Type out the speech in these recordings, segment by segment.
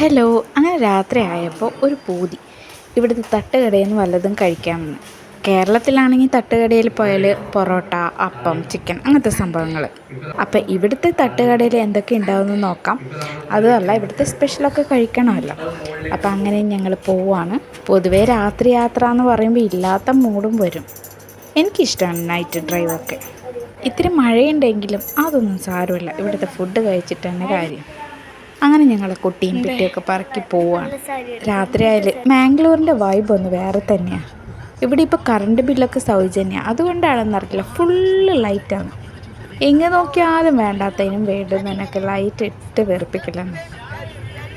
Hello അങ്ങനെ രാത്രി ആയപ്പോൾ ഒരു പൂതി. ഇവിടുത്തെ തട്ടുകടയിൽ നിന്ന് വല്ലതും കഴിക്കാമെന്ന് കേരളത്തിലാണെങ്കിൽ തട്ടുകടയിൽ പോയാൽ പൊറോട്ട അപ്പം ചിക്കൻ അങ്ങനത്തെ സംഭവങ്ങൾ അപ്പോൾ ഇവിടുത്തെ തട്ടുകടയിൽ എന്തൊക്കെ ഉണ്ടാവുമെന്ന് നോക്കാം. അതുമല്ല ഇവിടുത്തെ സ്പെഷ്യലൊക്കെ കഴിക്കണമല്ലോ. അപ്പോൾ അങ്ങനെ ഞങ്ങൾ പോവാണ്. പൊതുവേ രാത്രി യാത്ര എന്ന് പറയുമ്പോൾ ഇല്ലാത്ത മൂടും വരും. എനിക്കിഷ്ടമാണ് നൈറ്റ് ഡ്രൈവൊക്കെ ഇത്തിരി മഴയുണ്ടെങ്കിലും അതൊന്നും സാരമില്ല. ഇവിടുത്തെ ഫുഡ് കഴിച്ചിട്ട് തന്നെ കാര്യം. അങ്ങനെ ഞങ്ങൾ കുട്ടിയും പെട്ടിയൊക്കെ പറക്കി പോവാണ്. രാത്രിയായാൽ മാംഗ്ലൂരിന്റെ വൈബ് ഒന്ന് വേറെ തന്നെയാണ് ഇവിടെ ഇപ്പോൾ കറണ്ട് ബില്ലൊക്കെ സൗജന്യമാണ് അതുകൊണ്ടാണെന്നറിയില്ല ഫുള്ള് ലൈറ്റാണ് എങ്ങ് നോക്കിയാലും വേണ്ടാത്തതിനും വേണ്ടുന്നതിനൊക്കെ ലൈറ്റ് ഇട്ട് വെറുപ്പിക്കലാണ്.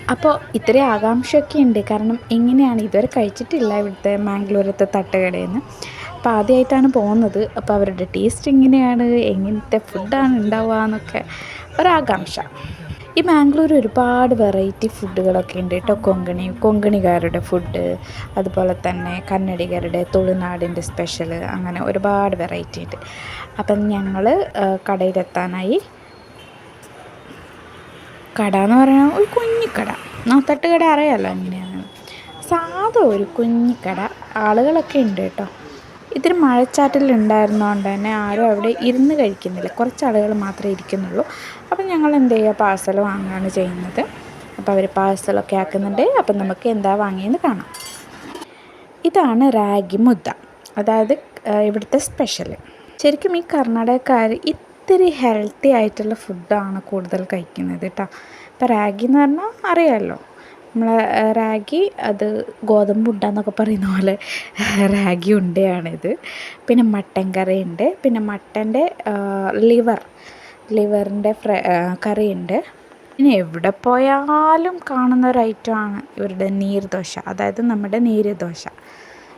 അപ്പോൾ ഇത്രയും ആകാംക്ഷയൊക്കെ ഉണ്ട്. കാരണം എങ്ങനെയാണ്? ഇതുവരെ കഴിച്ചിട്ടില്ല ഇവിടുത്തെ മാംഗ്ലൂരത്തെ തട്ടുകടയിൽ നിന്ന് അപ്പോൾ ആദ്യമായിട്ടാണ് പോകുന്നത്. അപ്പോൾ അവരുടെ ടേസ്റ്റ് എങ്ങനെയാണ്? എങ്ങനത്തെ ഫുഡാണ് ഉണ്ടാവുക എന്നൊക്കെ ഒരാകാംക്ഷ ഈ മാംഗ്ലൂർ ഒരുപാട് വെറൈറ്റി ഫുഡുകളൊക്കെ ഉണ്ട് കേട്ടോ. കൊങ്കണി കൊങ്കണിക്കാരുടെ ഫുഡ് അതുപോലെ തന്നെ കന്നഡികരുടെ തുളുനാടിന്റെ സ്പെഷ്യൽ അങ്ങനെ ഒരുപാട് വെറൈറ്റി ഉണ്ട്. അപ്പം ഞങ്ങൾ കടയിലെത്താനായി കട എന്ന് പറയുന്നത് ഒരു കുഞ്ഞിക്കട. ആ കട അറിയാമല്ലോ എങ്ങനെയാണ് സാധാ ഒരു കുഞ്ഞിക്കട. ആളുകളൊക്കെ ഉണ്ട് കേട്ടോ. ഇത്തിരി മഴച്ചാറ്റൽ ഉണ്ടായിരുന്നതുകൊണ്ട് തന്നെ ആരും അവിടെ ഇരുന്ന് കഴിക്കുന്നില്ല. കുറച്ച് ആളുകൾ മാത്രമേ ഇരിക്കുന്നുള്ളൂ. അപ്പം ഞങ്ങൾ എന്ത് ചെയ്യുക? പാഴ്സൽ വാങ്ങുകയാണ് ചെയ്യുന്നത്. അപ്പോൾ അവർ പാഴ്സലൊക്കെ ആക്കുന്നുണ്ട്. അപ്പം നമുക്ക് എന്താ വാങ്ങിയെന്ന് കാണാം. ഇതാണ് റാഗി മുദ്ദ. അതായത് ഇവിടുത്തെ സ്പെഷ്യൽ. ശരിക്കും ഈ കർണാടകക്കാർ ഇത്തിരി ഹെൽത്തി ആയിട്ടുള്ള ഫുഡാണ് കൂടുതൽ കഴിക്കുന്നത് കേട്ടോ. അപ്പോൾ റാഗി എന്ന് പറഞ്ഞാൽ അറിയാമല്ലോ. നമ്മൾ റാഗി അത് ഗോതമ്പ് ഉണ്ട എന്നൊക്കെ പറയുന്ന പോലെ റാഗി ഉണ്ടയാണിത്. പിന്നെ മട്ടൻ കറി ഉണ്ട്. പിന്നെ മട്ടന്റെ ലിവർ ലിവറിന്റെ ഫ്ര കറി ഉണ്ട്. പിന്നെ എവിടെ പോയാലും കാണുന്ന ഒരു ഐറ്റമാണ് ഇവരുടെ നീർദോശ അതായത് നമ്മുടെ നീരുദോശ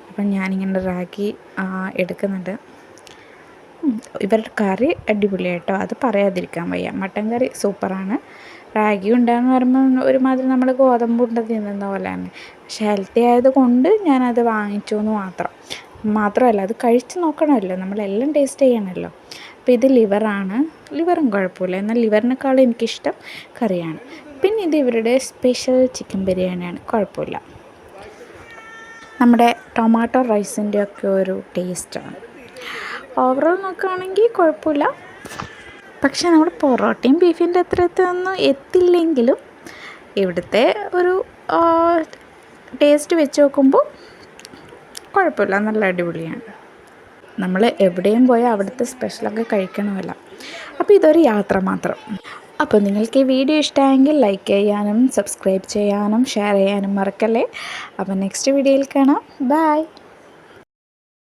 അപ്പം ഞാനിങ്ങനെ റാഗി എടുക്കുന്നുണ്ട്. ഇവരുടെ കറി അടിപൊളിയായിട്ടോ അത് പറയാതിരിക്കാൻ വയ്യ. മട്ടൻ കറി സൂപ്പറാണ്. റാഗി ഉണ്ടാന്ന് പറയുമ്പോൾ ഒരുമാതിരി നമ്മൾ ഗോതമ്പ് ഉണ്ട തിന്നുന്ന പോലെയാണ്. പക്ഷെ ഹെൽത്തി ആയത് കൊണ്ട് ഞാനത് വാങ്ങിച്ചു എന്ന് മാത്രം. മാത്രമല്ല അത് കഴിച്ച് നോക്കണമല്ലോ. നമ്മളെല്ലാം ടേസ്റ്റ് ചെയ്യണമല്ലോ. അപ്പോൾ ഇത് ലിവറാണ് ലിവറും കുഴപ്പമില്ല. എന്നാൽ ലിവറിനേക്കാളും എനിക്കിഷ്ടം കറിയാണ്. പിന്നെ ഇത് ഇവരുടെ സ്പെഷ്യൽ ചിക്കൻ ബിരിയാണിയാണ്. കുഴപ്പമില്ല. നമ്മുടെ ടൊമാറ്റോ റൈസിന്റെ ഒക്കെ ഒരു ടേസ്റ്റാണ് ഓവറോൾ നോക്കുകയാണെങ്കിൽ കുഴപ്പമില്ല. പക്ഷേ നമ്മൾ പൊറോട്ടയും ബീഫിന്റെ അത്രത്തൊന്നും എത്തില്ലെങ്കിലും ഇവിടുത്തെ ഒരു ടേസ്റ്റ് വെച്ച് നോക്കുമ്പോൾ കുഴപ്പമില്ല. നല്ല അടിപൊളിയാണ്. നമ്മൾ എവിടെയും പോയാൽ അവിടുത്തെ സ്പെഷ്യലൊക്കെ കഴിക്കണമല്ല. അപ്പോൾ ഇതൊരു യാത്ര മാത്രം. അപ്പോൾ നിങ്ങൾക്ക് ഈ വീഡിയോ ഇഷ്ടമായെങ്കിൽ ലൈക്ക് ചെയ്യാനും സബ്സ്ക്രൈബ് ചെയ്യാനും ഷെയർ ചെയ്യാനും മറക്കല്ലേ? അപ്പോൾ നെക്സ്റ്റ് വീഡിയോയിൽ കാണാം. ബായ്